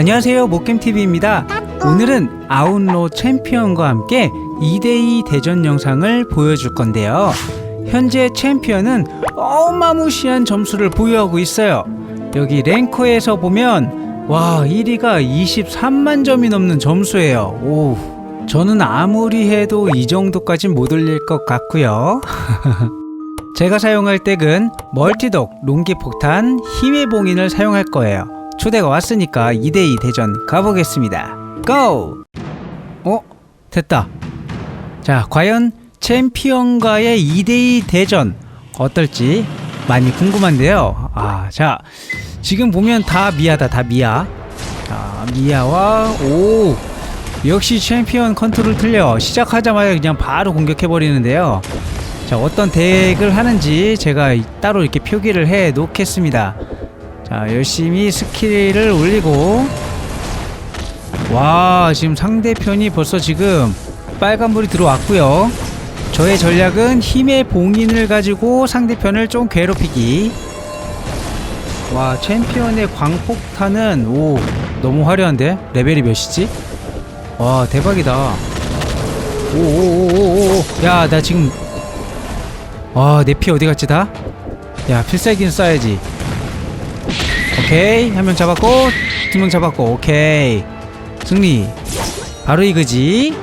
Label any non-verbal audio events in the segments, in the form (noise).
안녕하세요. 목겜TV입니다. 오늘은 아웃로 챔피언과 함께 2대2 대전 영상을 보여줄 건데요. 현재 챔피언은 어마무시한 점수를 보유하고 있어요. 여기 랭커에서 보면 와 1위가 23만 점이 넘는 점수예요. 오 저는 아무리 해도 이 정도까진 못 올릴 것 같고요. (laughs) 제가 사용할 덱은 멀티독, 롱기 폭탄, 힘의 봉인을 사용할 거예요. 초대가 왔으니까 2대2 대전 가보겠습니다. 고! 어? 됐다. 자, 과연 챔피언과의 2대2 대전 어떨지 많이 궁금한데요. 아, 자, 지금 보면 다 미아다, 다 미아. 자, 미아와, 오! 역시 챔피언 컨트롤 틀려. 시작하자마자 그냥 바로 공격해버리는데요. 자 어떤 덱을 하는지 제가 이- 따로 이렇게 표기를 해 놓겠습니다 자 열심히 스킬을 올리고 와 지금 상대편이 벌써 지금 빨간불이 들어왔고요 저의 전략은 힘의 봉인을 가지고 상대편을 좀 괴롭히기 와 챔피언의 광폭탄은 오 너무 화려한데 레벨이 몇이지? 와 대박이다 오오오오오 야 나 지금 와, 내 피 어디 갔지 다? 야, 필살기는 쏴야지. 오케이, 한 명 잡았고, 두 명 잡았고, 오케이. 승리. 바로 이거지.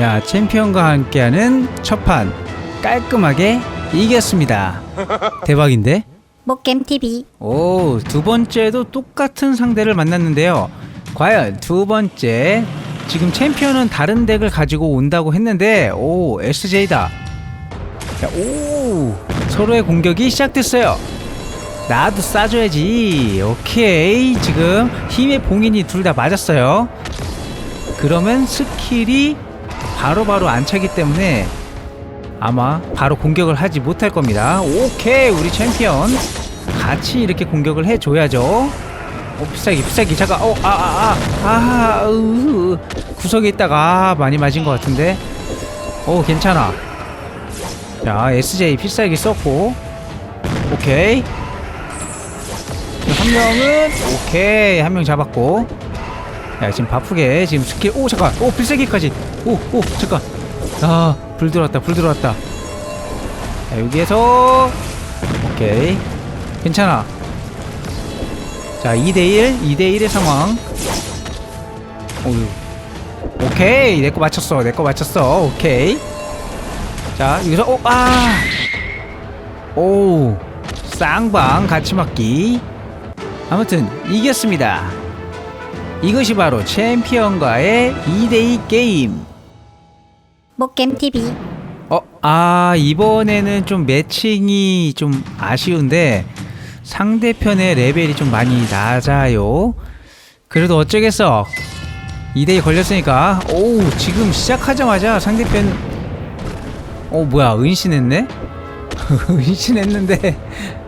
야, 챔피언과 함께하는 첫판 깔끔하게 이겼습니다. (laughs) 대박인데? 목겜TV 오, 두 번째도 똑같은 상대를 만났는데요. 과연 두 번째 지금 챔피언은 다른 덱을 가지고 온다고 했는데 오, SJ다. 자, 오, 서로의 공격이 시작됐어요. 나도 쏴줘야지. 오케이. 지금 힘의 봉인이 둘 다 맞았어요. 그러면 스킬이 바로바로 안 차기 때문에 아마 바로 공격을 하지 못할 겁니다. 오케이, 우리 챔피언. 같이 이렇게 공격을 해줘야죠. 어, 비싸기, 비싸기. 잠깐, 어, 아, 아, 아, 아, 으, 구석에 있다가 아, 많이 맞은 것 같은데. 어, 괜찮아. 자, SJ 필살기 썼고. 오케이. 한 명은, 오케이. 한 명 잡았고. 야, 지금 바쁘게, 지금 스킬, 오, 잠깐. 오, 필살기까지. 오, 오, 잠깐. 아, 불 들어왔다, 불 들어왔다. 자, 여기에서, 오케이. 괜찮아. 자, 2대1, 2대1의 상황. 오유. 오케이. 내 거 맞췄어, 내 거 맞췄어. 오케이. 자, 여기서, 오, 아! 오, 쌍방 같이 맞기. 아무튼, 이겼습니다. 이것이 바로 챔피언과의 2대2 게임. 목겜TV 어, 아, 이번에는 좀 매칭이 좀 아쉬운데 상대편의 레벨이 좀 많이 낮아요. 그래도 어쩌겠어. 2대2 걸렸으니까. 오, 지금 시작하자마자 상대편 어, 뭐야? 은신했네? (laughs) 은신했는데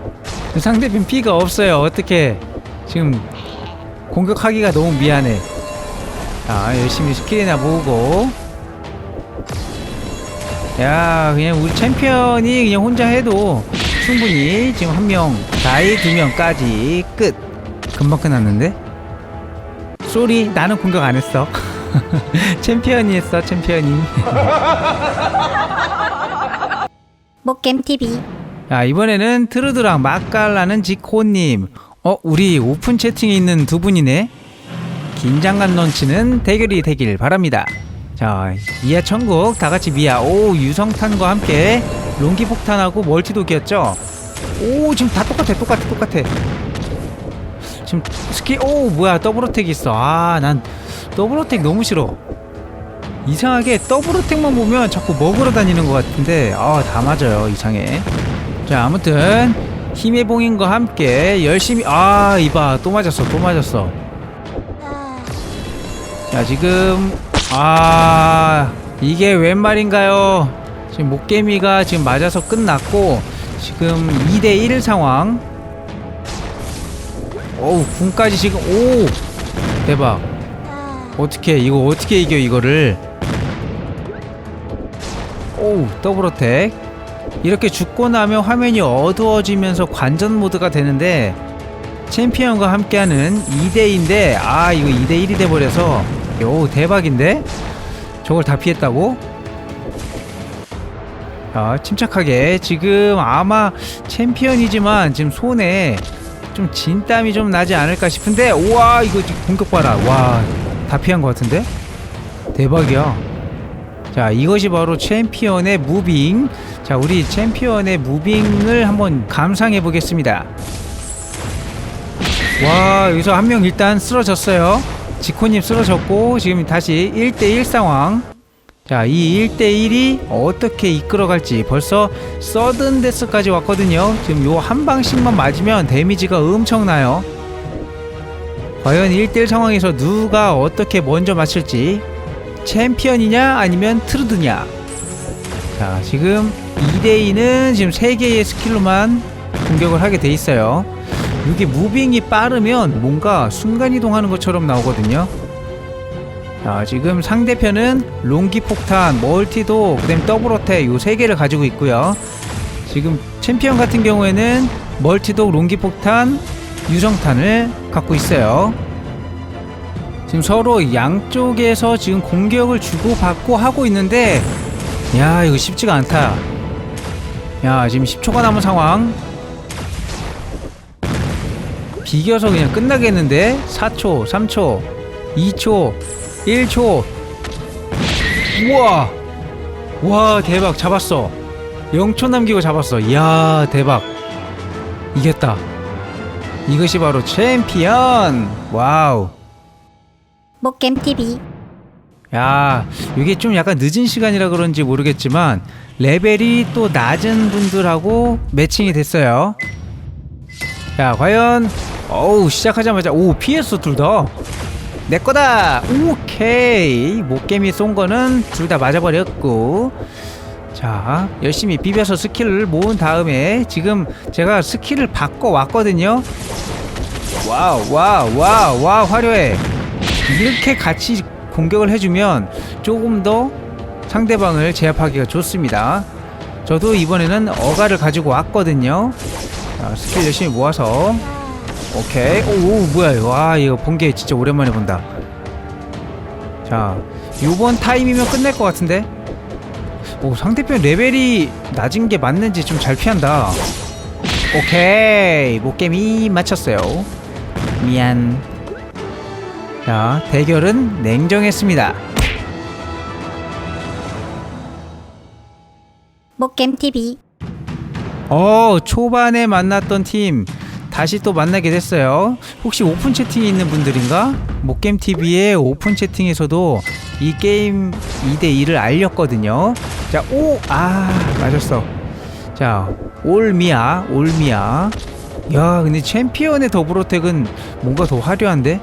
(laughs) 상대편 피가 없어요. 어떻게 지금 공격하기가 너무 미안해. 자, 열심히 스킬이나 모으고. 야 그냥 우리 챔피언이 그냥 혼자 해도 충분히 지금 한 명 나이 두 명까지 끝. 금방 끝났는데? 쏘리 나는 공격 안 했어. (laughs) 챔피언이 했어 챔피언이. (laughs) 목겜TV 자 이번에는 트루드랑 맛깔나는 지코님 어 우리 오픈 채팅에 있는 두 분이네. 긴장감 넘치는 대결이 되길 바랍니다. 자 미아 천국 다 같이 미아. 오 유성탄과 함께 롱기 폭탄하고 멀티독이었죠? 오 지금 다 똑같아 똑같아 똑같아. 지금 스키 오 뭐야 더블어택 있어. 아 난 더블어택 너무 싫어. 이상하게 더블어택만 보면 자꾸 먹으러 다니는 것 같은데. 아 다 맞아요 이상해. 자 아무튼 힘의 봉인과 함께 열심히 아 이봐 또 맞았어 또 맞았어. 자 지금 아 이게 웬 말인가요? 지금 목개미가 지금 맞아서 끝났고 지금 2대1 상황. 어우 궁까지 지금 오! 대박. 어떻게 이거 어떻게 이겨 이거를? 오우 더블 어택 이렇게 죽고 나면 화면이 어두워지면서 관전 모드가 되는데 챔피언과 함께하는 2대2인데 아 이거 2대1이 돼버려서 요 대박인데? 저걸 다 피했다고? 자 침착하게. 지금 아마 챔피언이지만 지금 손에 좀 진땀이 좀 나지 않을까 싶은데 우와 이거 공격 봐라. 와 다 피한 것 같은데? 대박이야 자 이것이 바로 챔피언의 무빙. 자 우리 챔피언의 무빙을 한번 감상해 보겠습니다. 와 여기서 한 명 일단 쓰러졌어요. 지코님 쓰러졌고 지금 다시 1대1 상황. 자 이 1대1이 어떻게 이끌어갈지 벌써 서든 데스까지 왔거든요. 지금 요 한 방씩만 맞으면 데미지가 엄청나요. 과연 1대1 상황에서 누가 어떻게 먼저 맞출지 챔피언이냐 아니면 트루드냐? 자 지금 2대2는 지금 3개의 스킬로만 공격을 하게 돼 있어요. 이게 무빙이 빠르면 뭔가 순간이동하는 것처럼 나오거든요. 자 지금 상대편은 롱기 폭탄, 멀티도, 그 다음에 더블 어택 요 3개를 가지고 있고요. 지금 챔피언 같은 경우에는 멀티도, 롱기 폭탄, 유정탄을 갖고 있어요 지금 서로 양쪽에서 지금 공격을 주고받고 하고 있는데 야 이거 쉽지가 않다. 야 지금 10초가 남은 상황. 비겨서 그냥 끝나겠는데 4초 3초 2초 1초. 우와! 와 대박. 잡았어. 0초 남기고 잡았어. 이야 대박. 이겼다. 이것이 바로 챔피언! 와우 목겜TV 야, 이게 좀 약간 늦은 시간이라 그런지 모르겠지만 레벨이 또 낮은 분들하고 매칭이 됐어요. 자, 과연 어우 시작하자마자 오 피했어 둘 다. 내 거다. 오케이. 목개미 쏜 거는 둘 다 맞아버렸고. 자, 열심히 비벼서 스킬을 모은 다음에 지금 제가 스킬을 바꿔 왔거든요. 와우, 와우, 와우, 와우, 화려해. 이렇게 같이 공격을 해주면 조금 더 상대방을 제압하기가 좋습니다. 저도 이번에는 어가를 가지고 왔거든요. 자, 스킬 열심히 모아서 오케이. 오, 오 뭐야? 와 이거 본게 진짜 오랜만에 본다. 자, 요번 타임이면 끝날 것 같은데. 오 상대편 레벨이 낮은 게 맞는지 좀 잘 피한다. 오케이 목게임이 맞췄어요. 미안. 자, 대결은 냉정했습니다. 목겜TV 어, 초반에 만났던 팀 다시 또 만나게 됐어요. 혹시 오픈 채팅에 있는 분들인가? 목겜 TV의 오픈 채팅에서도 이 게임 2대 2를 알렸거든요. 자, 오, 아, 맞았어. 자, 올미야, 올미야. 야, 근데 챔피언의 더블어택은 뭔가 더 화려한데?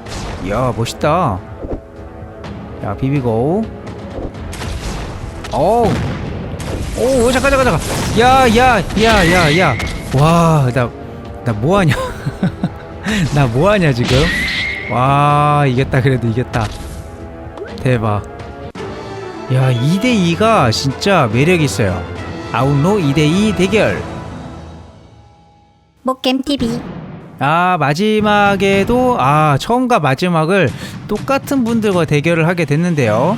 야, 멋있다. 자, 비비고. 어우. 오, 잠깐, 잠깐, 잠깐. 야, 야, 야, 야, 야. 와, 나, 나 뭐하냐. (laughs) 나 뭐하냐, 지금. 와, 이겼다, 그래도 이겼다. 대박. 야, 2대2가 진짜 매력있어요. 아웃로 2대2 대결. 목겜TV 아 마지막에도 아 처음과 마지막을 똑같은 분들과 대결을 하게 됐는데요.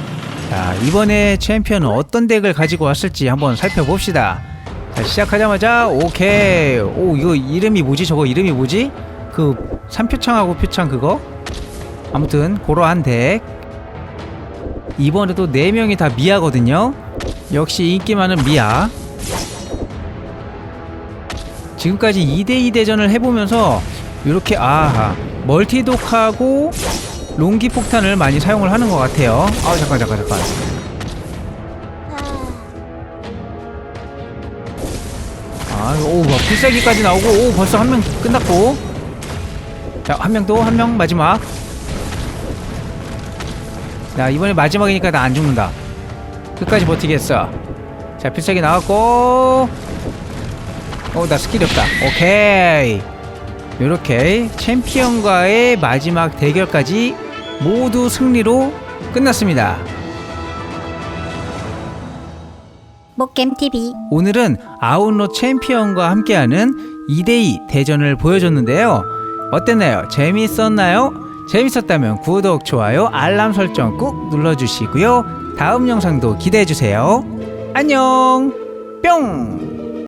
자 이번에 챔피언은 어떤 덱을 가지고 왔을지 한번 살펴봅시다. 자 시작하자마자 오케이 오 이거 이름이 뭐지 저거 이름이 뭐지 그 삼표창하고 표창 그거 아무튼 그러한 덱 이번에도 네 명이 다 미아거든요. 역시 인기 많은 미아. 지금까지 2대2 대전을 해보면서 이렇게 아하 멀티독하고 롱기 폭탄을 많이 사용을 하는 것 같아요. 아 잠깐 잠깐 잠깐. 아 이거 오 뭐, 필살기까지 나오고 오 벌써 한 명 끝났고. 자한 명 또 한 명 마지막. 자 이번에 마지막이니까 나 안 죽는다. 끝까지 버티겠어. 자 필살기 나왔고 어, 나 스킬이 없다. 오케이. 요렇게 챔피언과의 마지막 대결까지 모두 승리로 끝났습니다. 목겜TV 오늘은 아웃로 챔피언과 함께하는 2대2 대전을 보여줬는데요. 어땠나요? 재미있었나요? 재밌었다면 구독, 좋아요, 알람 설정 꾹 눌러주시고요. 다음 영상도 기대해주세요. 안녕! 뿅!